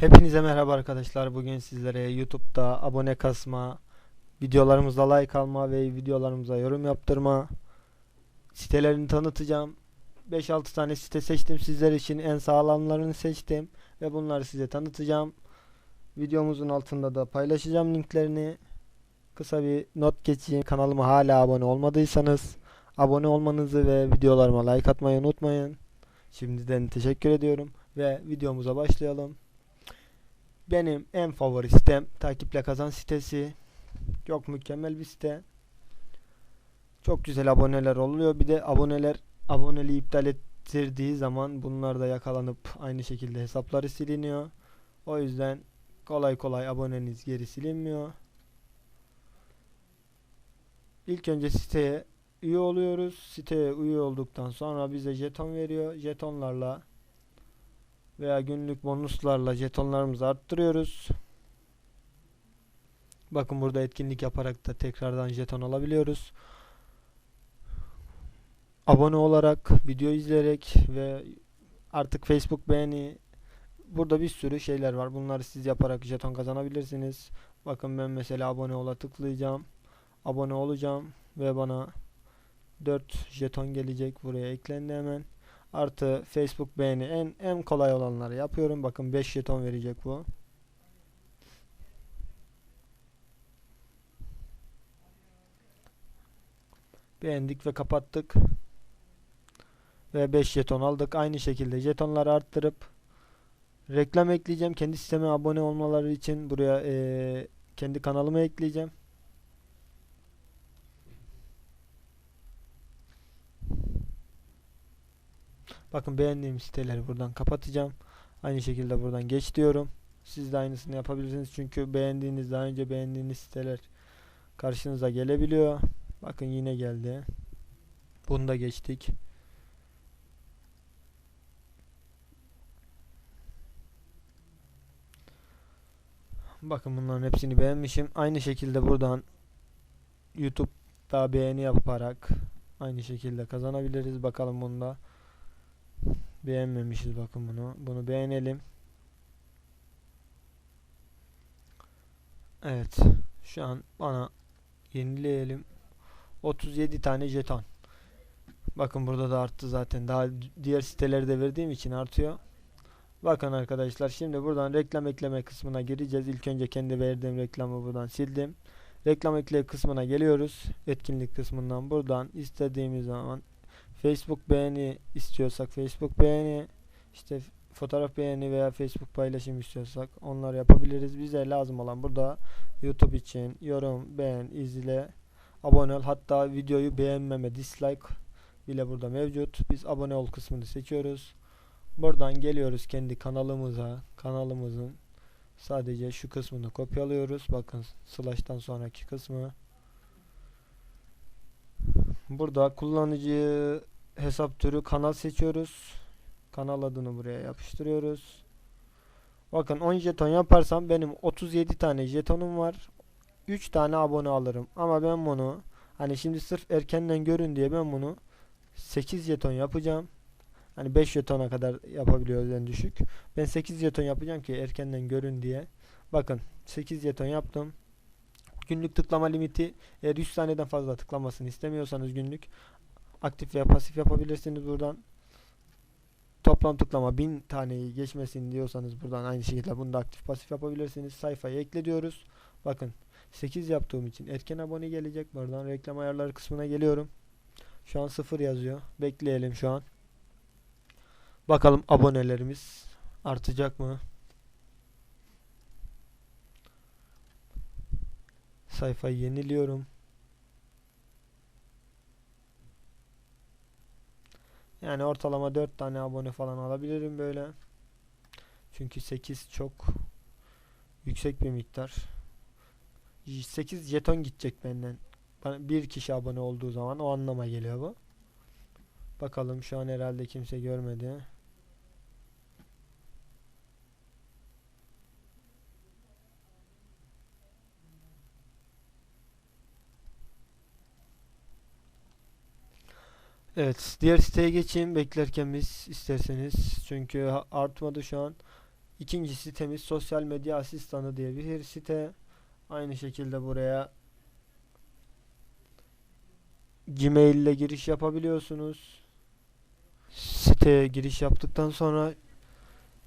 Hepinize merhaba arkadaşlar. Bugün sizlere YouTube'da abone kasma, videolarımıza like alma ve videolarımıza yorum yaptırma sitelerini tanıtacağım. 5-6 tane site seçtim sizler için. En sağlamlarını seçtim ve bunları size tanıtacağım. Videomuzun altında da paylaşacağım linklerini. Kısa bir not geçeyim. Kanalıma hala abone olmadıysanız abone olmanızı ve videolarıma like atmayı unutmayın. Şimdiden teşekkür ediyorum ve videomuza başlayalım. Benim en favori sitem takiple kazan sitesi. Çok mükemmel bir site. Çok güzel aboneler oluyor. Bir de aboneler aboneliği iptal ettirdiği zaman bunlar da yakalanıp aynı şekilde hesapları siliniyor. O yüzden kolay kolay aboneniz geri silinmiyor. İlk önce siteye üye oluyoruz. Siteye üye olduktan sonra bize jeton veriyor. Jetonlarla veya günlük bonuslarla jetonlarımızı arttırıyoruz. Bakın burada etkinlik yaparak da tekrardan jeton alabiliyoruz. Abone olarak, video izleyerek ve artık Facebook beğeni burada bir sürü şeyler var. Bunları siz yaparak jeton kazanabilirsiniz. Bakın ben mesela abone ola tıklayacağım. Abone olacağım ve bana 4 jeton gelecek. Buraya eklendi hemen. Artı Facebook beğeni en en kolay olanları yapıyorum. Bakın 5 jeton verecek bu. Beğendik ve kapattık. Ve 5 jeton aldık. Aynı şekilde jetonları arttırıp reklam ekleyeceğim. Kendi sisteme abone olmaları için buraya eee, kendi kanalımı ekleyeceğim. Bakın beğendiğim siteleri buradan kapatacağım. Aynı şekilde buradan geç diyorum. Siz de aynısını yapabilirsiniz. Çünkü beğendiğiniz daha önce beğendiğiniz siteler karşınıza gelebiliyor. Bakın yine geldi. Bunu da geçtik. Bakın bunların hepsini beğenmişim. Aynı şekilde buradan YouTube'da beğeni yaparak aynı şekilde kazanabiliriz. Bakalım bunda. Beğenmemişiz bakın bunu. Bunu beğenelim. Evet. Şu an bana yenileyelim. 37 tane jeton. Bakın burada da arttı zaten. Daha diğer siteleri de verdiğim için artıyor. Bakın arkadaşlar şimdi buradan reklam ekleme kısmına gireceğiz. İlk önce kendi verdiğim reklamı buradan sildim. Reklam ekle kısmına geliyoruz. Etkinlik kısmından buradan istediğimiz zaman Facebook beğeni istiyorsak Facebook beğeni işte fotoğraf beğeni veya Facebook paylaşım istiyorsak onları yapabiliriz. Bize lazım olan burada YouTube için yorum, beğen, izle, abone ol. Hatta videoyu beğenmeme, dislike bile burada mevcut. Biz abone ol kısmını seçiyoruz. Buradan geliyoruz kendi kanalımıza. Kanalımızın sadece şu kısmını kopyalıyoruz. Bakın slash'tan sonraki kısmı. Burada kullanıcı hesap türü kanal seçiyoruz. Kanal adını buraya yapıştırıyoruz. Bakın 10 jeton yaparsam benim 37 tane jetonum var. 3 tane abone alırım. Ama ben bunu hani şimdi sırf erkenden görün diye ben bunu 8 jeton yapacağım. Hani 5 jetona kadar yapabiliyoruz en düşük. Ben 8 jeton yapacağım ki erkenden görün diye. Bakın 8 jeton yaptım. Günlük tıklama limiti eğer 100 saniyeden fazla tıklamasını istemiyorsanız günlük aktif veya pasif yapabilirsiniz buradan. Toplam tıklama 1000 taneyi geçmesin diyorsanız buradan aynı şekilde bunu da aktif pasif yapabilirsiniz. Sayfayı ekle diyoruz. Bakın 8 yaptığım için erken abone gelecek. Buradan reklam ayarları kısmına geliyorum. Şu an 0 yazıyor. Bekleyelim şu an. Bakalım abonelerimiz artacak mı? Sayfayı yeniliyorum. Yani ortalama 4 tane abone falan alabilirim böyle. Çünkü 8 çok yüksek bir miktar. 8 jeton gidecek benden. Bir kişi abone olduğu zaman o anlama geliyor bu. Bakalım şu an herhalde kimse görmedi. Evet, diğer siteye geçeyim beklerken biz isterseniz. Çünkü artmadı şu an. İkinci sitemiz sosyal medya asistanı diye bir site. Aynı şekilde buraya Gmail ile giriş yapabiliyorsunuz. Siteye giriş yaptıktan sonra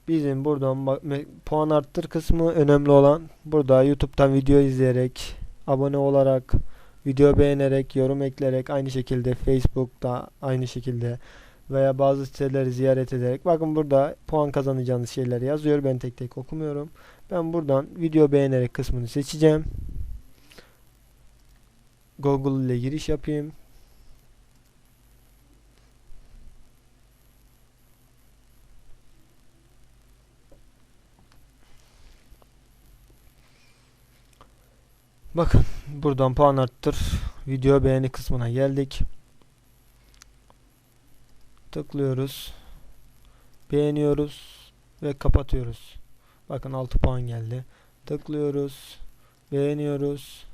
bizim buradan puan arttır kısmı önemli olan. Burada YouTube'dan video izleyerek, abone olarak, video beğenerek, yorum ekleyerek aynı şekilde Facebook'ta aynı şekilde veya bazı siteleri ziyaret ederek bakın burada puan kazanacağınız şeyleri yazıyor. Ben tek tek okumuyorum. Ben buradan video beğenerek kısmını seçeceğim. Google ile giriş yapayım. Bakın buradan puan arttır. Video beğeni kısmına geldik. Tıklıyoruz. Beğeniyoruz ve kapatıyoruz. Bakın 6 puan geldi. Tıklıyoruz. Beğeniyoruz.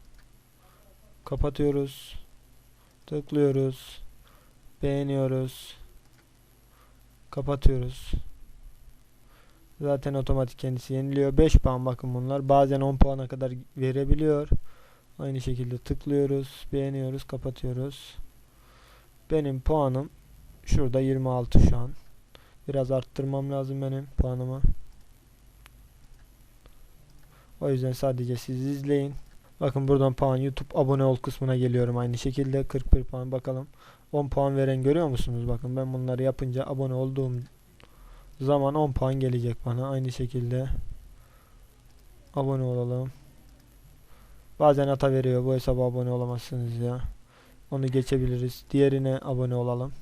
Kapatıyoruz. Tıklıyoruz. Beğeniyoruz. Kapatıyoruz. Zaten otomatik kendisi yeniliyor. 5 puan bakın bunlar. Bazen 10 puana kadar verebiliyor. Aynı şekilde tıklıyoruz. Beğeniyoruz. Kapatıyoruz. Benim puanım şurada 26 şu an. Biraz arttırmam lazım benim puanımı. O yüzden sadece siz izleyin. Bakın buradan puan YouTube abone ol kısmına geliyorum aynı şekilde 41 puan bakalım. 10 puan veren görüyor musunuz? Bakın ben bunları yapınca abone olduğum zaman 10 puan gelecek bana aynı şekilde. Abone olalım. Bazen hata veriyor bu hesaba abone olamazsınız ya. Onu geçebiliriz. Diğerine abone olalım.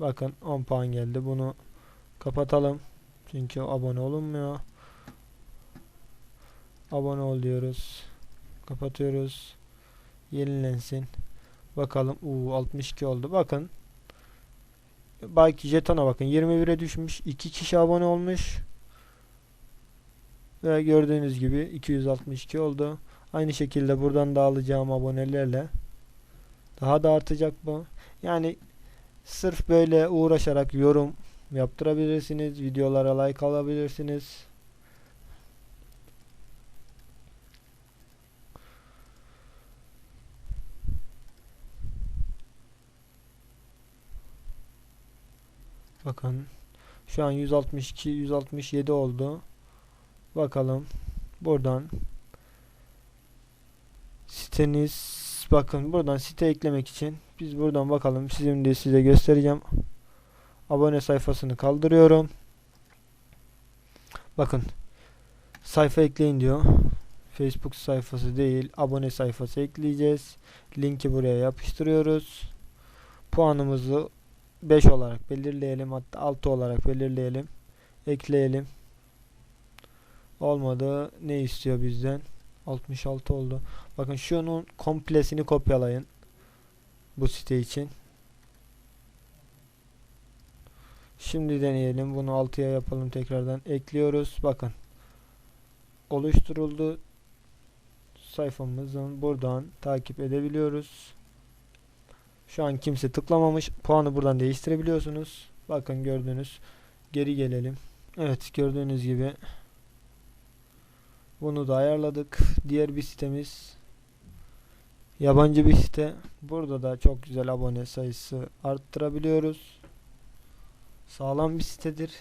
Bakın 10 puan geldi. Bunu kapatalım. Çünkü abone olunmuyor. Abone ol diyoruz. Kapatıyoruz. Yenilensin. Bakalım. Uuu 62 oldu. Bakın. Belki jetona bakın. 21'e düşmüş. 2 kişi abone olmuş. Ve gördüğünüz gibi 262 oldu. Aynı şekilde buradan da alacağım abonelerle daha da artacak bu. Yani sırf böyle uğraşarak yorum yaptırabilirsiniz. Videolara like alabilirsiniz. Bakın şu an 162 167 oldu. Bakalım buradan siteniz bakın buradan site eklemek için biz buradan bakalım sizin de size göstereceğim. Abone sayfasını kaldırıyorum. Bakın sayfa ekleyin diyor. Facebook sayfası değil abone sayfası ekleyeceğiz. Linki buraya yapıştırıyoruz. Puanımızı 5 olarak belirleyelim. Hatta 6 olarak belirleyelim. Ekleyelim. Olmadı. Ne istiyor bizden? 66 oldu. Bakın şunun komplesini kopyalayın. Bu site için. Şimdi deneyelim. Bunu 6'ya yapalım tekrardan. Ekliyoruz. Bakın. Oluşturuldu. Sayfamızın buradan takip edebiliyoruz. Şu an kimse tıklamamış. Puanı buradan değiştirebiliyorsunuz. Bakın gördünüz. Geri gelelim. Evet gördüğünüz gibi bunu da ayarladık. Diğer bir sitemiz yabancı bir site. Burada da çok güzel abone sayısı arttırabiliyoruz. Sağlam bir sitedir.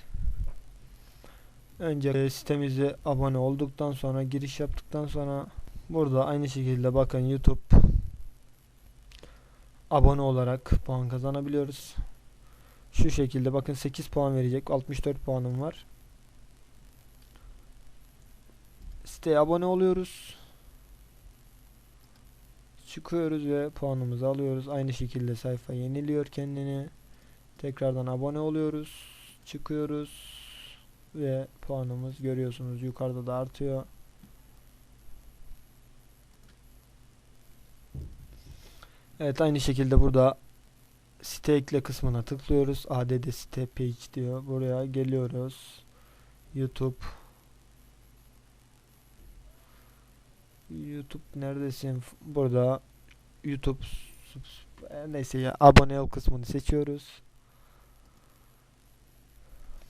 Önce sitemize abone olduktan sonra giriş yaptıktan sonra burada aynı şekilde bakın YouTube abone olarak puan kazanabiliyoruz. Şu şekilde bakın 8 puan verecek. 64 puanım var. Siteye abone oluyoruz. Çıkıyoruz ve puanımızı alıyoruz. Aynı şekilde sayfa yeniliyor kendini. Tekrardan abone oluyoruz. Çıkıyoruz ve puanımız görüyorsunuz yukarıda da artıyor. Evet aynı şekilde burada site ekle kısmına tıklıyoruz. ADD site page diyor. Buraya geliyoruz. YouTube YouTube neredesin? Burada YouTube neyse ya abone ol kısmını seçiyoruz.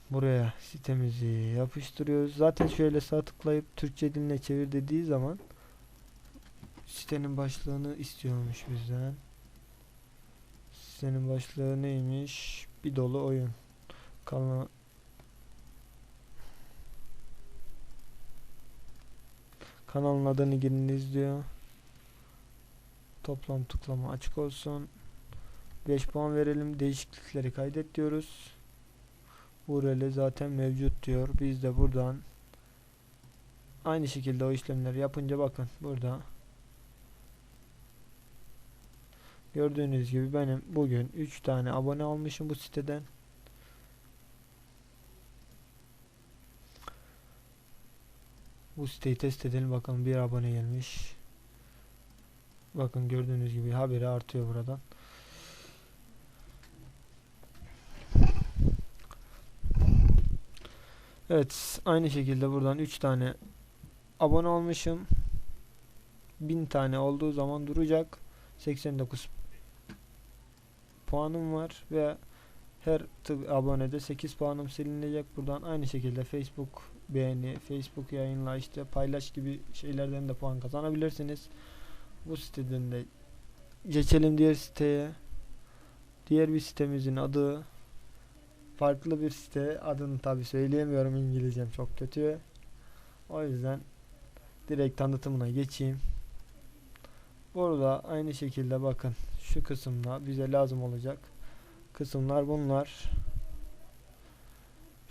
buraya sitemizi yapıştırıyoruz. Zaten şöyle sağ tıklayıp Türkçe diline çevir dediği zaman sitenin başlığını istiyormuş bizden. Sitenin başlığı neymiş? Bir dolu oyun. Kanal Kanalın adını giriniz diyor. Toplam tıklama açık olsun. 5 puan verelim. Değişiklikleri kaydet diyoruz. URL zaten mevcut diyor. Biz de buradan aynı şekilde o işlemleri yapınca bakın burada gördüğünüz gibi benim bugün 3 tane abone almışım bu siteden. Bu siteyi test edelim bakalım bir abone gelmiş. Bakın gördüğünüz gibi haberi artıyor buradan. Evet aynı şekilde buradan 3 tane abone olmuşum. 1000 tane olduğu zaman duracak. 89 puanım var ve her abonede 8 puanım silinecek. Buradan aynı şekilde Facebook beğeni, Facebook yayınla işte paylaş gibi şeylerden de puan kazanabilirsiniz. Bu siteden de geçelim diğer siteye. Diğer bir sitemizin adı farklı bir site. Adını tabi söyleyemiyorum İngilizcem çok kötü. O yüzden direkt tanıtımına geçeyim. Burada aynı şekilde bakın şu kısımda bize lazım olacak kısımlar bunlar.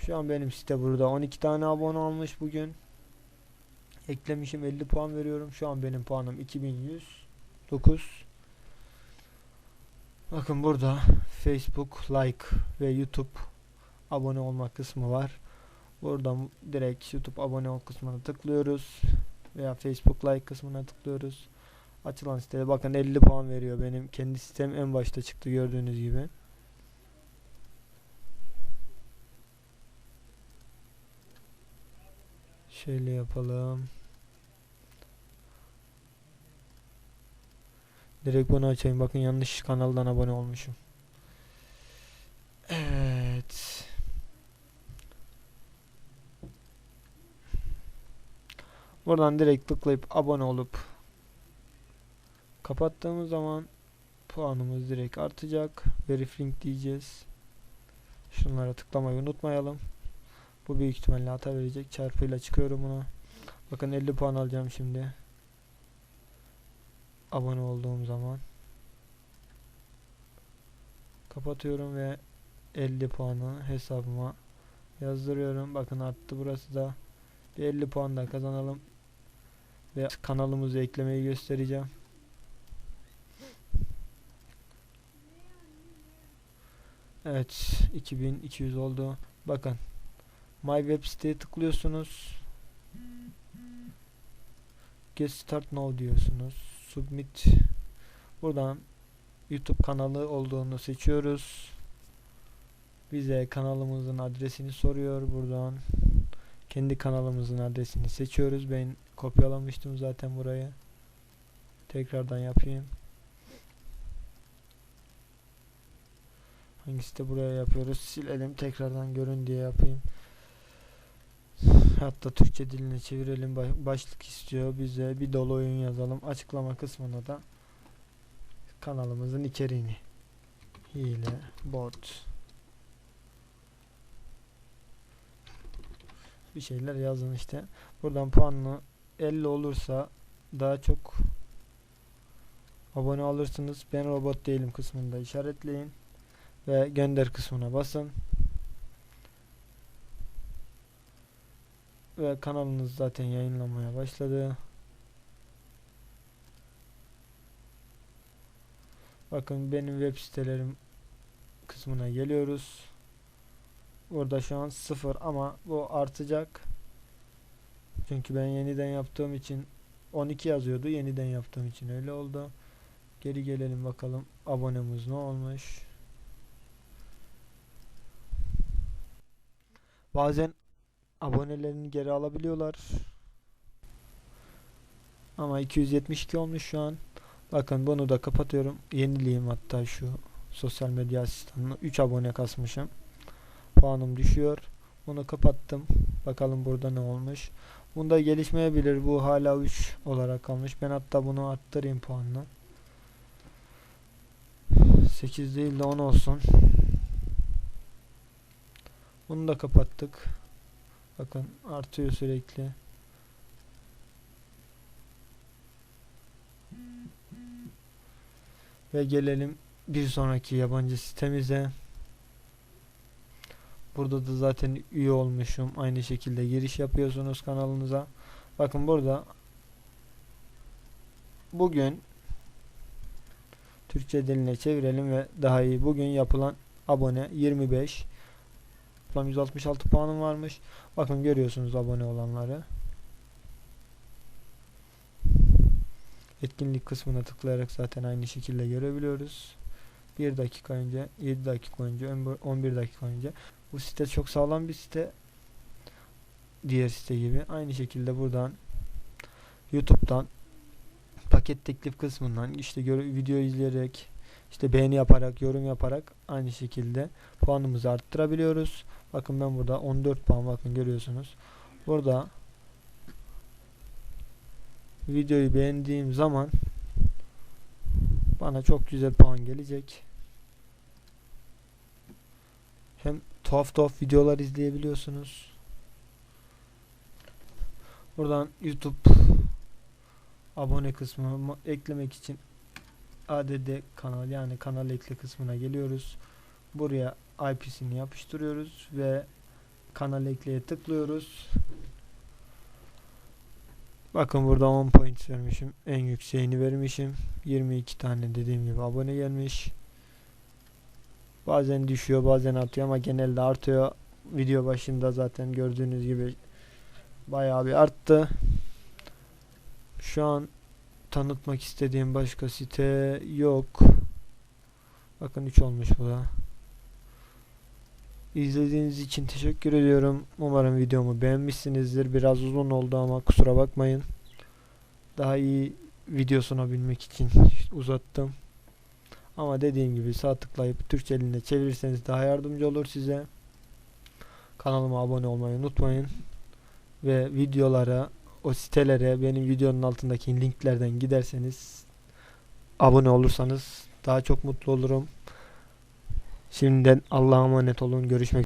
Şu an benim site burada 12 tane abone almış bugün. Eklemişim 50 puan veriyorum. Şu an benim puanım 2109. Bakın burada Facebook like ve YouTube abone olma kısmı var. Buradan direkt YouTube abone ol kısmına tıklıyoruz veya Facebook like kısmına tıklıyoruz. Açılan siteye bakın 50 puan veriyor. Benim kendi sitem en başta çıktı gördüğünüz gibi. Şöyle yapalım. Direkt bunu açayım. Bakın yanlış kanaldan abone olmuşum. Evet. Buradan direkt tıklayıp abone olup kapattığımız zaman puanımız direkt artacak. Veriflink diyeceğiz. Şunlara tıklamayı unutmayalım. Bu büyük ihtimalle hata verecek. Çarpıyla çıkıyorum buna. Bakın 50 puan alacağım şimdi. Abone olduğum zaman. Kapatıyorum ve 50 puanı hesabıma yazdırıyorum. Bakın arttı burası da. Bir 50 puan da kazanalım. Ve kanalımızı eklemeyi göstereceğim. Evet 2200 oldu. Bakın My web siteye tıklıyorsunuz. Get start now diyorsunuz. Submit. Buradan YouTube kanalı olduğunu seçiyoruz. Bize kanalımızın adresini soruyor buradan. Kendi kanalımızın adresini seçiyoruz. Ben kopyalamıştım zaten burayı. Tekrardan yapayım. Hangisi de buraya yapıyoruz. Silelim tekrardan görün diye yapayım. Hatta Türkçe diline çevirelim. Başlık istiyor bize. Bir dolu oyun yazalım. Açıklama kısmına da kanalımızın içeriğini. Hile, bot. Bir şeyler yazın işte. Buradan puanlı 50 olursa daha çok abone alırsınız. Ben robot değilim kısmında işaretleyin ve gönder kısmına basın. Ve kanalınız zaten yayınlamaya başladı. Bakın benim web sitelerim kısmına geliyoruz. Burada şu an sıfır ama bu artacak. Çünkü ben yeniden yaptığım için 12 yazıyordu. Yeniden yaptığım için öyle oldu. Geri gelelim bakalım abonemiz ne olmuş. Bazen abonelerini geri alabiliyorlar. Ama 272 olmuş şu an. Bakın bunu da kapatıyorum. Yenileyim hatta şu sosyal medya asistanını. 3 abone kasmışım. Puanım düşüyor. Onu kapattım. Bakalım burada ne olmuş. Bunda gelişmeyebilir. Bu hala 3 olarak kalmış. Ben hatta bunu arttırayım puanla. 8 değil de 10 olsun. Bunu da kapattık. Bakın artıyor sürekli. Ve gelelim bir sonraki yabancı sitemize. Burada da zaten üye olmuşum. Aynı şekilde giriş yapıyorsunuz kanalınıza. Bakın burada bugün Türkçe diline çevirelim ve daha iyi. Bugün yapılan abone 25. Toplam 166 puanım varmış. Bakın görüyorsunuz abone olanları. Etkinlik kısmına tıklayarak zaten aynı şekilde görebiliyoruz. 1 dakika önce, 7 dakika önce, 11 dakika önce. Bu site çok sağlam bir site. Diğer site gibi. Aynı şekilde buradan YouTube'dan paket teklif kısmından işte video izleyerek işte beğeni yaparak, yorum yaparak aynı şekilde puanımızı arttırabiliyoruz. Bakın ben burada 14 puan bakın görüyorsunuz. Burada videoyu beğendiğim zaman bana çok güzel puan gelecek. Hem tuhaf tuhaf videolar izleyebiliyorsunuz. Buradan YouTube abone kısmı eklemek için ADD kanal yani kanal ekle kısmına geliyoruz. Buraya IP'sini yapıştırıyoruz ve kanal ekleye tıklıyoruz. Bakın burada 10 point vermişim. En yükseğini vermişim. 22 tane dediğim gibi abone gelmiş. Bazen düşüyor bazen artıyor ama genelde artıyor. Video başında zaten gördüğünüz gibi bayağı bir arttı. Şu an tanıtmak istediğim başka site yok. Bakın 3 olmuş bu da. İzlediğiniz için teşekkür ediyorum. Umarım videomu beğenmişsinizdir. Biraz uzun oldu ama kusura bakmayın. Daha iyi video sunabilmek için uzattım. Ama dediğim gibi sağ tıklayıp Türkçe diline çevirirseniz daha yardımcı olur size. Kanalıma abone olmayı unutmayın. Ve videolara, o sitelere benim videonun altındaki linklerden giderseniz abone olursanız daha çok mutlu olurum. Şimdiden Allah'a emanet olun. Görüşmek